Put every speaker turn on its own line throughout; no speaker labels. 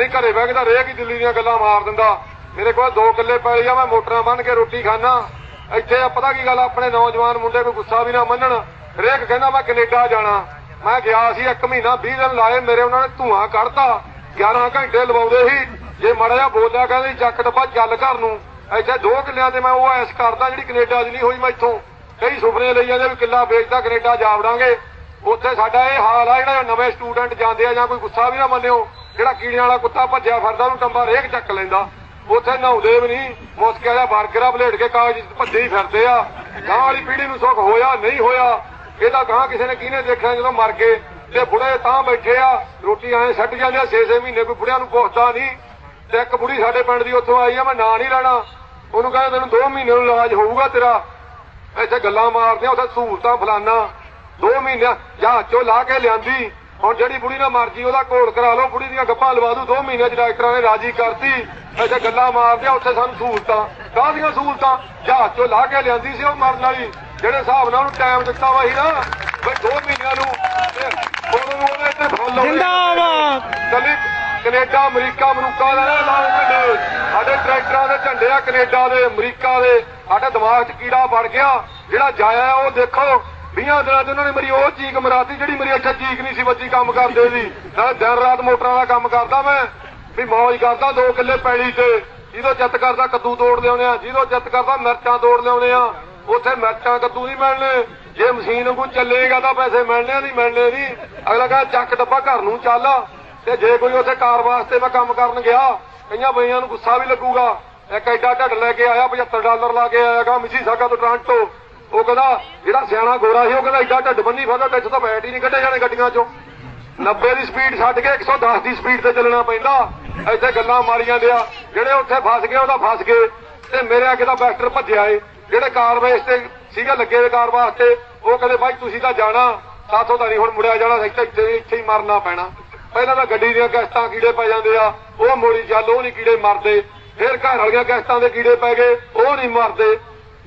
ਨਹੀਂ, ਘਰੇ ਬਹਿ ਕੇ ਤਾਂ ਰੇਹ ਕੀ ਦਿੱਲੀ ਦੀਆਂ ਗੱਲਾਂ ਮਾਰ ਦਿੰਦਾ। ਮੇਰੇ ਕੋਲ ਦੋ ਕਿੱਲੇ ਪੈਲੀ ਆ, ਮੈਂ ਮੋਟਰਾਂ ਬੰਨ ਕੇ ਰੋਟੀ ਖਾਣਾ ਇੱਥੇ ਆ, ਪਤਾ ਕੀ ਗੱਲ ਆਪਣੇ ਨੌਜਵਾਨ ਮੁੰਡੇ ਕੋਈ ਗੁੱਸਾ ਵੀ ਨਾ ਮੰਨਣ। ਹਰੇਕ ਕਹਿੰਦਾ, ਮੈਂ ਕੈਨੇਡਾ ਜਾਣਾ। ਮੈਂ ਗਿਆ ਸੀ ਇੱਕ ਮਹੀਨਾ 20 ਦਿਨ ਲਾਏ ਮੇਰੇ ਉਹਨਾਂ ਨੇ ਧੂਆਂ ਕੱਢਤਾ। 11 ਘੰਟੇ ਲਵਾਉਂਦੇ ਸੀ। ਜੇ ਮਾੜਾ ਜਿਹਾ ਬੋਲਿਆ ਕਹਿੰਦੇ ਚੱਕ ਡੱਬਾ ਚੱਲ ਘਰ ਨੂੰ। ਇੱਥੇ ਦੋ ਕਿੱਲਿਆਂ ਤੇ ਮੈਂ ਉਹ ਐਸ ਕਰਦਾ ਜਿਹੜੀ ਕੈਨੇਡਾ 'ਚ ਨਹੀਂ ਹੋਈ ਮੈਂ ਇੱਥੋਂ। ਕਈ ਸੁਪਨੇ ਲਈ ਜਾਂਦੇ ਵੀ ਕਿੱਲਾ ਵੇਚਦਾ, ਕੈਨੇਡਾ ਜਾ ਵੜਾਂਗੇ ਉੱਥੇ ਸਾਡਾ ਇਹ ਹਾਲ ਆ ਜਿਹੜਾ ਨਵੇਂ ਸਟੂਡੈਂਟ ਜਾਂਦੇ ਆ ਜਾਂ ਕੋਈ ਗੁੱਸਾ ਵੀ ਨਾ ਮੰਨਿਓ। ਜਿਹੜਾ ਕੀੜਿਆਂ ਵਾਲਾ ਕੁੱਤਾ ਭੱਜਿਆ ਫਿਰਦਾ, ਉਹਨੂੰ ਟੰਬਾ ਰੇਕ ਚੱਕ ਲੈਂਦਾ। ਉੱਥੇ ਨਹਾਉਂਦੇ ਵੀ ਨਹੀਂ ਮੁਸਕਿਆ ਦਾ ਬਰਗਰਾ ਬਲੇਡ ਕੇ ਕਾਗਜ਼ ਭੱਜੇ ਹੀ ਫਿਰਦੇ ਆ। ਗਾਂ ਵਾਲੀ ਪੀੜ੍ਹੀ ਨੂੰ ਸੁੱਖ ਹੋਇਆ, ਨਹੀਂ ਹੋਇਆ, ਇਹਦਾ ਗਾਂ ਕਿਸੇ ਨੇ ਕਿਹਨੇ ਦੇਖਿਆ ਜਦੋਂ ਮਰ ਗਏ। ਤੇ ਬੁੜੇ ਤਾਂ ਬੈਠੇ ਆ, ਰੋਟੀ ਐਂ ਛੱਡ ਜਾਂਦੇ ਆ 6-6 ਮਹੀਨੇ ਕੋਈ ਬੁੜਿਆਂ ਨੂੰ ਪੁੱਛਦਾ ਨਹੀਂ। ਤੇ ਇੱਕ ਬੁੜੀ ਸਾਡੇ ਪਿੰਡ ਦੀ ਉੱਥੋਂ ਆਈ ਆ, ਮੈਂ ਨਾਂ ਨਹੀਂ ਲੈਣਾ। ਉਹਨੂੰ ਕਹਿੰਦੇ, ਤੈਨੂੰ 2 ਮਹੀਨੇ ਨੂੰ ਇਲਾਜ ਹੋਊਗਾ ਤੇਰਾ। ਇੱਥੇ ਗੱਲਾਂ ਮਾਰਦੇ ਆ, ਉੱਥੇ ਸਹੂਲਤਾਂ ਫਲਾਨਾ। 2 ਮਹੀਨਿਆਂ ਜਾਂ ਚੋ ਲਾ ਕੇ ਲਿਆਂਦੀ। ਹੁਣ ਜਿਹੜੀ ਬੁੜੀ ਨਾਲ ਮਰਜ਼ੀ ਉਹਦਾ ਘੋਲ ਕਰਾ ਲਓ ਬੁੜੀ ਦੀਆਂ ਗੱਪਾਂ ਲਵਾ ਦੂ 2 ਮਹੀਨਿਆਂ ਚ ਡਾਕਟਰਾਂ ਨੇ ਰਾਜੀ ਕਰਤੀ ਇੱਥੇ ਗੱਲਾਂ ਮਾਰਦੇ ਆ ਉੱਥੇ ਸਾਨੂੰ ਸਹੂਲਤਾਂ। ਕਾਹਦੀਆਂ ਸਹੂਲਤਾਂ? ਜਹਾਜ਼ ਚੋ ਲਾ ਕੇ ਲਿਆਂਦੀ ਸੀ ਉਹ ਮਰਨ ਵਾਲੀ ਜਿਹੜੇ ਹਿਸਾਬ ਨਾਲ ਉਹਨੂੰ ਟਾਈਮ ਦਿੱਤਾ ਵਾ ਨਾ ਬਈ 2 ਮਹੀਨਿਆਂ ਨੂੰ ਉਹਨੂੰ ਉਹਦੇ ਤੇ ਫੁੱਲ
ਜਿੰਦਾਬਾਦ।
ਕੱਲੀ ਕੈਨੇਡਾ ਅਮਰੀਕਾ ਮਰੂਕਾ ਦਾ ਨਾ ਲਾਉ ਝੰਡੇ ਸਾਡੇ ਟਰੈਕਟਰਾਂ ਦੇ ਝੰਡੇ ਆ ਕੈਨੇਡਾ ਦੇ ਅਮਰੀਕਾ ਦੇ। ਸਾਡੇ ਦਿਮਾਗ 'ਚ ਕੀੜਾ ਵੜ ਗਿਆ ਜਿਹੜਾ ਜਾਇਆ ਉਹ ਦੇਖੋ। 20 ਦਿਨਾਂ 'ਚ ਉਹਨਾਂ ਨੇ ਮੇਰੀ ਉਹ ਚੀਕ ਮਰਾਤੀ ਜਿਹੜੀ ਮੇਰੀ ਅੱਛਾ ਚੀਕ ਨਹੀਂ ਸੀ ਬੱਚੀ ਕੰਮ ਕਰਦੇ ਦੀ। ਨਾਲੇ ਦਿਨ ਰਾਤ ਮੋਟਰਾਂ ਦਾ ਕੰਮ ਕਰਦਾ ਮੈਂ। ਵੀ ਮੌਜ ਕਰਦਾ ਦੋ ਕਿੱਲੇ ਪੈਲੀ ਤੇ। ਜਿਹਦੋਂ ਜਿੱਤ ਕਰਦਾ ਕੱਦੂ ਤੋੜ ਲਿਆਉਣੇ ਆ ਜਿਹਦੋਂ ਜਿੱਤ ਕਰਦਾ ਮਿਰਚਾਂ ਤੋੜ ਲਿਆਉਣੇ ਆ। ਉੱਥੇ ਮਿਰਚਾਂ ਕੱਦੂ ਨਹੀਂ ਮਿਲਣੇ। ਜੇ ਮਸ਼ੀਨ ਵਾਂਗੂ ਚੱਲੇਗਾ ਤਾਂ ਪੈਸੇ ਮਿਲਣੇ ਆ, ਨਹੀਂ ਮਿਲਣੇ ਨਹੀਂ ਅਗਲਾ ਕਹਿੰਦਾ ਚੱਕ ਡੱਬਾ ਘਰ ਨੂੰ ਚੱਲ। ਤੇ ਜੇ ਕੋਈ ਉੱਥੇ ਕਾਰ ਵਾਸਤੇ ਮੈਂ ਕੰਮ ਕਰਨ ਗਿਆ ਕਈਆਂ ਬਈਆਂ ਨੂੰ ਗੁੱਸਾ ਵੀ ਲੱਗੂਗਾ। ਇੱਕ ਐਡਾ ਢੱਡ ਲੈ ਕੇ ਆਇਆ 75 ਡਾਲਰ ਲਾ ਕੇ ਆਇਆਗਾ ਮਿਸੀ ਸਾਗਾ ਤੋਂ ਟ੍ਰਾਂਟੋ। ਉਹ ਕਹਿੰਦਾ, ਜਿਹੜਾ ਸਿਆਣਾ ਗੋਰਾ ਸੀ, ਉਹ ਕਹਿੰਦਾ ਐਡਾ ਢੱਡ ਬੰਨੀ ਫਿਰਦਾ, ਤੇ ਇੱਥੋਂ ਤਾਂ ਬੈਠ ਹੀ ਨਹੀਂ ਕੱਢੇ ਜਾਣੇ ਗੱਡੀਆਂ ਚੋਂ। 90 ਦੀ ਸਪੀਡ ਛੱਡ ਕੇ 110 ਦੀ ਸਪੀਡ ਤੇ ਚੱਲਣਾ ਪੈਂਦਾ। ਇੱਥੇ ਗੱਲਾਂ ਮਾਰੀਆਂ ਜਾਂਦੇ ਆ ਜਿਹੜੇ ਉੱਥੇ ਫਸ ਗਏ, ਉਹਦਾ ਫਸ ਗਏ। ਤੇ ਮੇਰੇ ਅੱਗੇ ਦਾ ਬੈਸਟਰ ਭੱਜਿਆ ਏ। ਜਿਹੜੇ ਕਾਰ ਤੇ ਸੀਗਾ, ਲੱਗੇ ਕਾਰ ਵਾਸਤੇ, ਉਹ ਕਹਿੰਦੇ, ਬਾਈ, ਤੁਸੀਂ ਤਾਂ ਜਾਣਾ। ਸਾਥੋਂ ਤਾਂ ਨਹੀਂ ਹੁਣ ਮੁੜਿਆ ਜਾਣਾ ਇੱਥੇ ਇੱਥੇ ਹੀ ਮਰਨਾ ਪੈਣਾ। ਪਹਿਲਾਂ ਤਾਂ ਗੱਡੀ ਦੀਆਂ ਕਿਸ਼ਤਾਂ ਕੀੜੇ ਪੈ ਜਾਂਦੇ ਆ। ਉਹ ਮੋੜੀ ਚੱਲ, ਉਹ ਨਹੀਂ ਕੀੜੇ ਮਰਦੇ। ਫਿਰ ਘਰ ਵਾਲੀਆਂ ਕਿਸ਼ਤਾਂ ਦੇ ਕੀੜੇ ਪੈ ਗਏ, ਉਹ ਨਹੀਂ ਮਰਦੇ।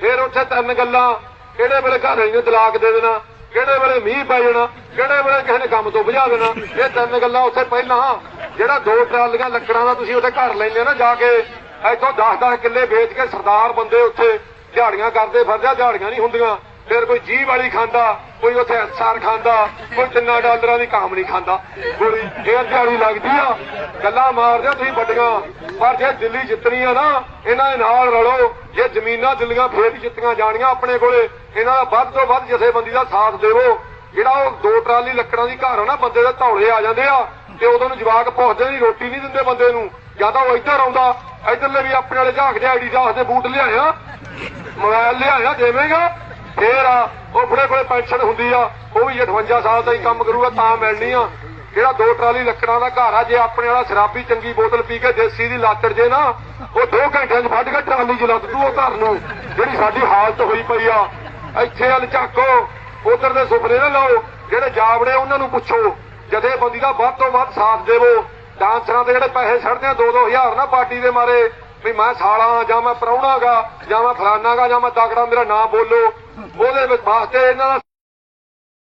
ਫਿਰ ਉੱਥੇ ਤਿੰਨ ਗੱਲਾਂ ਕਿਹੜੇ ਵੇਲੇ ਘਰ ਵਾਲੀ ਨੂੰ ਤਲਾਕ ਦੇ ਦੇਣਾ, ਕਿਹੜੇ ਵੇਲੇ ਮੀਂਹ ਪੈ ਜਾਣਾ, ਕਿਹੜੇ ਵੇਲੇ ਕਿਸੇ ਨੇ ਕੰਮ ਤੋਂ ਭਜਾ ਦੇਣਾ, ਇਹ ਤਿੰਨ ਗੱਲਾਂ ਉੱਥੇ ਪਹਿਲਾਂ, ਜਿਹੜਾ ਦੋ ਟਰਾਲੀਆਂ ਲੱਕੜਾਂ ਦਾ ਤੁਸੀਂ ਉੱਥੇ ਘਰ ਲੈਂਦੇ ਨਾ ਜਾ ਕੇ, ਇੱਥੋਂ 10-10 ਕਿੱਲੇ ਵੇਚ ਕੇ ਸਰਦਾਰ ਬੰਦੇ ਉੱਥੇ ਦਿਹਾੜੀਆਂ ਕਰਦੇ ਫਿਰਦੇ ਦਿਹਾੜੀਆਂ ਨਹੀਂ ਹੁੰਦੀਆਂ। ਫਿਰ ਕੋਈ ਜੀਵ ਵਾਲੀ ਖਾਂਦਾ, ਕੋਈ ਉੱਥੇ ਅਨਸਾਰ ਖਾਂਦਾ, ਕੋਈ ਤਿੰਨਾਂ ਡਾਲਰਾਂ ਦੀ ਕਾਮ ਨਹੀਂ ਖਾਂਦਾ। ਗੋਲੀ ਇਹ ਦਿਹਾੜੀ ਲੱਗਦੀ ਆ। ਗੱਲਾਂ ਮਾਰਦੇ ਤੁਸੀਂ ਵੱਡੀਆਂ। ਪਰ ਜੇ ਦਿੱਲੀ ਜਿੱਤਣੀ ਆ ਨਾ, ਇਹਨਾਂ ਦੇ ਨਾਲ ਰਲੋ। ਜੇ ਜ਼ਮੀਨਾਂ ਦਿੱਲੀਆਂ ਫੇਰ ਜਿੱਤੀਆਂ ਜਾਣੀਆਂ ਆਪਣੇ ਕੋਲੇ ਇਹਨਾਂ ਦਾ ਵੱਧ ਤੋਂ ਵੱਧ ਜਥੇਬੰਦੀ ਦਾ ਸਾਥ ਦੇਵੋ। ਜਿਹੜਾ ਉਹ ਦੋ ਟਰਾਲੀ ਲੱਕੜਾਂ ਦੀ ਘਰ ਆ ਨਾ ਬੰਦੇ ਦੇ ਧੌਲੇ ਆ ਜਾਂਦੇ ਆ, ਤੇ ਉਦੋਂ ਨੂੰ ਜਵਾਕ ਪੁੱਛਦੇ ਨਹੀਂ ਰੋਟੀ ਨਹੀਂ ਦਿੰਦੇ ਬੰਦੇ ਨੂੰ। ਜਾਂ ਤਾਂ ਉਹ ਇੱਧਰ ਆਉਂਦਾ, ਇੱਧਰਲੇ ਵੀ ਆਪਣੇ ਵਾਲੇ ਝਾਕ ਆਈਡੀ ਦਾਸ ਦੇ ਬੂਟ ਲਿਆਇਆ। ਮੋਬਾਈਲ ਲਿਆਇਆ, ਦੇਵੇਂਗਾ? ਫੇਰ ਆ, ਉਹ ਬੁੜੇ ਕੋਲੇ ਪੈਨਸ਼ਨ ਹੁੰਦੀ ਆ, ਉਹ ਵੀ 58 ਸਾਲ ਦਾ ਹੀ ਕੰਮ ਕਰੂਗਾ, ਤਾਂ ਮਿਲਣੀ ਆ। ਜਿਹੜਾ ਦੋ ਟਰਾਲੀ ਲੱਕੜਾਂ ਦਾ ਘਰ ਆ, ਜੇ ਆਪਣੇ ਵਾਲਾ ਸ਼ਰਾਬੀ ਚੰਗੀ ਬੋਤਲ ਪੀ ਕੇ ਦੇਸੀ ਦੀ ਲਾਤੜ ਜੇ ਨਾ, ਉਹ 2 ਘੰਟਿਆਂ 'ਚ ਫੜ ਕੇ ਟਰਾਲੀ 'ਚ ਲੱਦ ਦੂ ਉਹ ਘਰ ਨੂੰ, ਜਿਹੜੀ ਸਾਡੀ ਹਾਲਤ ਹੋਈ ਪਈ ਆ। ਇੱਥੇ ਹਲ ਝਾਕੋ ਉਧਰ ਦੇ ਸੁਪਨੇ ਨਾ ਲਾਓ। ਜਿਹੜੇ ਜਾਵੜੇ ਉਹਨਾਂ ਨੂੰ ਪੁੱਛੋ। ਜਥੇਬੰਦੀ ਦਾ ਵੱਧ ਤੋਂ ਵੱਧ ਸਾਥ ਦੇਵੋ। ਡਾਂਸਰਾਂ ਦੇ ਜਿਹੜੇ ਪੈਸੇ ਛੱਡਦੇ ਆ 2-2000 ਨਾ ਪਾਰਟੀ ਦੇ ਮਾਰੇ। ਵੀ ਮੈਂ ਸਾਲਾ ਜਾਂ ਮੈਂ ਪ੍ਰਾਹੁਣਾਗਾ ਜਾਂ ਮੈਂ ਫਲਾਨਾਗਾ ਜਾਂ ਮੈਂ ਤਕੜਾ, ਮੇਰਾ ਨਾਂ ਬੋਲੋ। ਉਹਦੇ ਵਾਸਤੇ ਇਹਨਾਂ ਦਾ